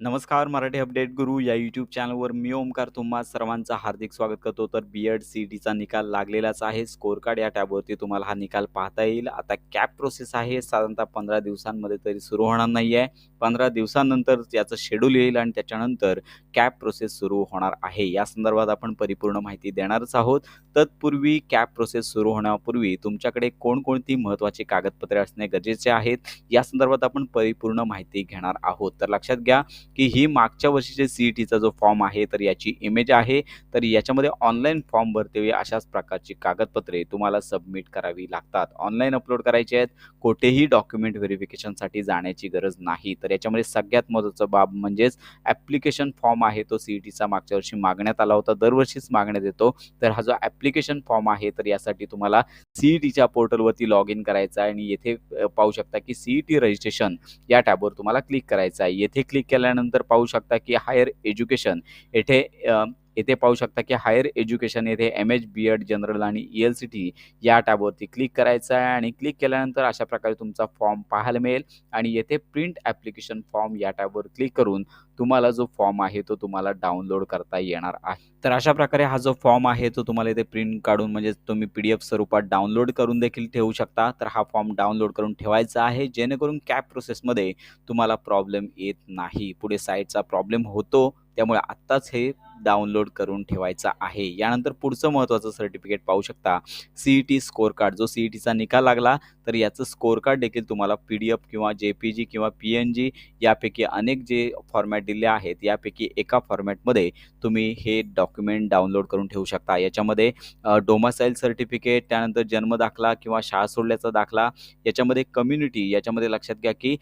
नमस्कार मराठी अपडेट गुरु या यूट्यूब चॅनलवर मी ओमकार तुम्हा सर्वांचं हार्दिक स्वागत करतो. तर बी एड सी डीचा निकाल लागलेलाच आहे. स्कोर कार्ड या टॅबवरती तुम्हाला हा निकाल पाहता येईल. आता कॅप प्रोसेस आहे. साधारणतः पंधरा दिवसांमध्ये तरी सुरू होणार नाही आहे पंधरा दिवसांनंतर याचं शेड्यूल येईल आणि त्याच्यानंतर कॅप प्रोसेस सुरू होणार आहे. या संदर्भात आपण परिपूर्ण माहिती देणारच आहोत. तत्पूर्वी कॅप प्रोसेस सुरू होण्यापूर्वी तुमच्याकडे कोणकोणती महत्त्वाची कागदपत्रे असणे गरजेचे आहेत? या संदर्भात आपण परिपूर्ण माहिती घेणार आहोत. तर लक्षात घ्या की ही मागच्या वर्षीचे सी ई टीचा जो फॉर्म आहे तर याची इमेज आहे. तर याच्यामध्ये ऑनलाईन फॉर्म भरते वेळी अशाच प्रकारची कागदपत्रे तुम्हाला सबमिट करावी लागतात. ऑनलाईन अपलोड करायचे आहेत. कोठेही डॉक्युमेंट व्हेरिफिकेशनसाठी जाण्याची गरज नाही. तर याच्यामध्ये सगळ्यात महत्त्वाचं बाब म्हणजेच ॲप्लिकेशन फॉर्म आहे तो सी ई टीचा मागच्या वर्षी मागण्यात आला होता. दरवर्षीच मागण्यात येतो. तर हा जो ॲप्लिकेशन फॉर्म आहे तर यासाठी तुम्हाला सी ई टीच्या पोर्टलवरती लॉग इन करायचा आहे. आणि येथे पाहू शकता की सी ई टी रजिस्ट्रेशन या टॅबवर तुम्हाला क्लिक करायचं आहे. येथे क्लिक केल्यानंतर पाहू शकता की हायर एज्युकेशन येथे अ, येथे पाहू शकता की हायर एज्युकेशन येथे M H B Ed general आणि ई एल सी टी या टॅबवरती क्लिक करायचं आहे आणि क्लिक केल्यानंतर अशा प्रकारे तुमचा फॉर्म पाहायला मिळेल आणि येथे प्रिंट ॲप्लिकेशन फॉर्म या टॅबवर क्लिक करून तुम्हाला जो फॉर्म आहे तो तुम्हाला डाउनलोड करता येणार आहे. तर अशा प्रकारे हा जो फॉर्म आहे तो तुम्हाला इथे प्रिंट काढून म्हणजे तुम्ही पी डी एफ स्वरूपात डाउनलोड करून देखील ठेवू शकता. तर हा फॉर्म डाउनलोड करून ठेवायचा आहे जेणेकरून कॅप प्रोसेसमध्ये तुम्हाला प्रॉब्लेम येत नाही. पुढे साईटचा प्रॉब्लेम होतो त्यामुळे आत्ताच हे डाउनलोड करून ठेवायचा आहे. यानंतर पुढचं महत्त्वाचं सर्टिफिकेट पाहू शकता. C E T score card जो सी ई टीचा निकाल लागला तर याचं स्कोअर कार्ड देखील तुम्हाला पी डी एफ किंवा जे पी जी किंवा पी एन जी यापैकी अनेक जे फॉर्मॅट दिले आहेत यापैकी एका फॉर्मॅटमध्ये तुम्ही हे डॉक्युमेंट डाउनलोड करून ठेवू शकता. याच्यामध्ये डोमासाईल सर्टिफिकेट त्यानंतर जन्मदाखला किंवा शाळा सोडल्याचा दाखला याच्यामध्ये कम्युनिटी याच्यामध्ये लक्षात घ्या की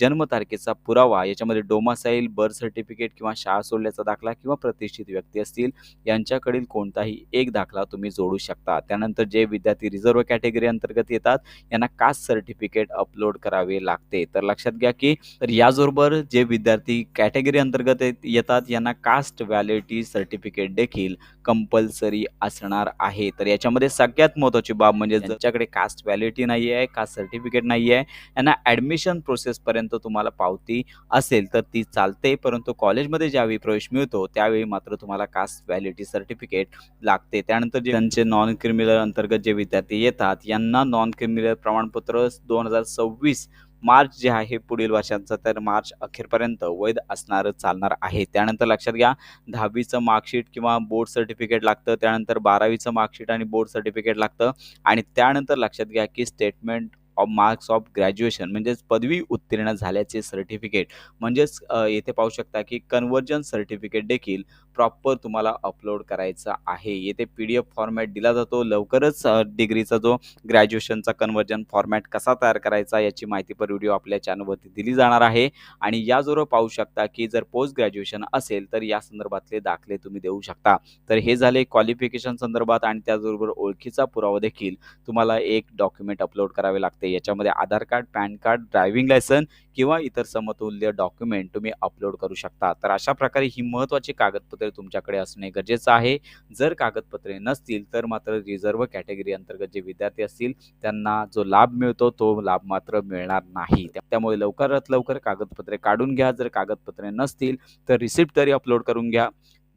जन्मतारखेचा पुरावा याच्यामध्ये डोमासाईल बर्थ सर्टिफिकेट किंवा शाळा सोडल्याचा दाखला किंवा प्रतिष्ठित व्यक्ती असतील यांच्याकडील कोणताही एक दाखला तुम्ही जोडू शकता. त्यानंतर जे विद्यार्थी रिझर्व्ह कॅटेगरी अंतर्गत येतात यांना कास्ट सर्टिफिकेट अपलोड करावे लागते. तर लक्षात घ्या की तर याचबरोबर जे विद्यार्थी कॅटेगरी अंतर्गत येत- येतात यांना कास्ट व्हॅलिडिटी सर्टिफिकेट देखील कंपल्सरी असणार आहे. तर याच्यामध्ये सगळ्यात महत्त्वाची बाब म्हणजे ज्यांच्याकडे कास्ट व्हॅलिडिटी नाही आहे कास्ट सर्टिफिकेट नाही आहे यांना ॲडमिशन प्रोसेसपर्यंत तुम्हाला पावती असेल तर ती चालते. परंतु कॉलेजमध्ये ज्यावेळी प्रवेश मिळतो त्यावेळी मात्र तुम्हाला कास्ट व्हॅलिडिटी सर्टिफिकेट लागते. त्यानंतर जे त्यांचे नॉन क्रिमिनल अंतर्गत जे विद्यार्थी येतात यांना नॉन क्रिमिनल प्रमाणपत्र दोन हजार सव्वीस मार्च जे आहे पुढील वर्षांचं तर मार्च अखेरपर्यंत वैध असणारं चालणार आहे. त्यानंतर लक्षात घ्या दहावीचं मार्कशीट किंवा बोर्ड सर्टिफिकेट लागतं त्यानंतर बारावीचं मार्कशीट आणि बोर्ड सर्टिफिकेट लागतं. आणि त्यानंतर लक्षात घ्या की statement of marks of graduation म्हणजेच पदवी उत्तीर्ण झाल्याचे सर्टिफिकेट म्हणजेच येथे पाहू शकता की कन्वर्जन सर्टिफिकेट देखील प्रॉपर तुम्हाला अपलोड करायचं आहे. येथे पी डी एफ फॉर्मॅट दिला जातो. लवकरच डिग्रीचा जो ग्रॅज्युएशनचा कन्वर्जन फॉर्मॅट कसा तयार करायचा याची माहितीपर व्हिडिओ आपल्या चॅनलवरती दिली जाणार आहे. आणि याजवळ पाहू शकता की जर पोस्ट ग्रॅज्युएशन असेल तर या संदर्भातले दाखले तुम्ही देऊ शकता. तर हे झाले क्वालिफिकेशन संदर्भात आणि त्याचबरोबर ओळखीचा पुरावा देखील तुम्हाला एक डॉक्युमेंट अपलोड करावे लागते. याच्यामध्ये Aadhaar card PAN card driving licence किंवा इतर समतुल्य डॉक्युमेंट तुम्ही अपलोड करू शकता. तर अशा प्रकारे ही महत्त्वाची कागदपत्रे तुमच्याकडे असणे गरजेचं आहे. जर कागदपत्रे नसतील तर मात्र रिझर्व्ह कॅटेगरी अंतर्गत जे विद्यार्थी असतील त्यांना जो लाभ मिळतो तो लाभ मात्र मिळणार नाही. त्यामुळे लवकरात लवकर कागदपत्रे काढून घ्या. जर कागदपत्रे नसतील तर रिसिप्ट तरी अपलोड करून घ्या.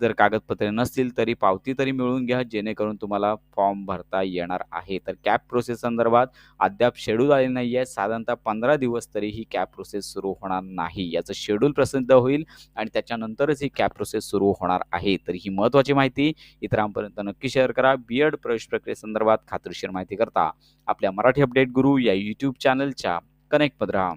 जर कागदपत्रे नसतील तरी पावती तरी मिळवून घ्या जेणेकरून तुम्हाला फॉर्म भरता येणार आहे. तर कॅप प्रोसेस संदर्भात अद्याप शेड्यूल आले नाही आहे. साधारणतः पंधरा दिवस तरी ही कॅप प्रोसेस सुरू होणार नाही. याचं शेड्यूल प्रसिद्ध होईल आणि त्याच्यानंतरच ही कॅप प्रोसेस सुरू होणार आहे. तर ही महत्त्वाची माहिती इतरांपर्यंत नक्की शेअर करा. बी एड प्रवेश प्रक्रियेसंदर्भात खात्रीशीर माहिती करता आपल्या मराठी अपडेट गुरु या यूट्यूब चॅनलच्या कनेक्टमध्ये राहा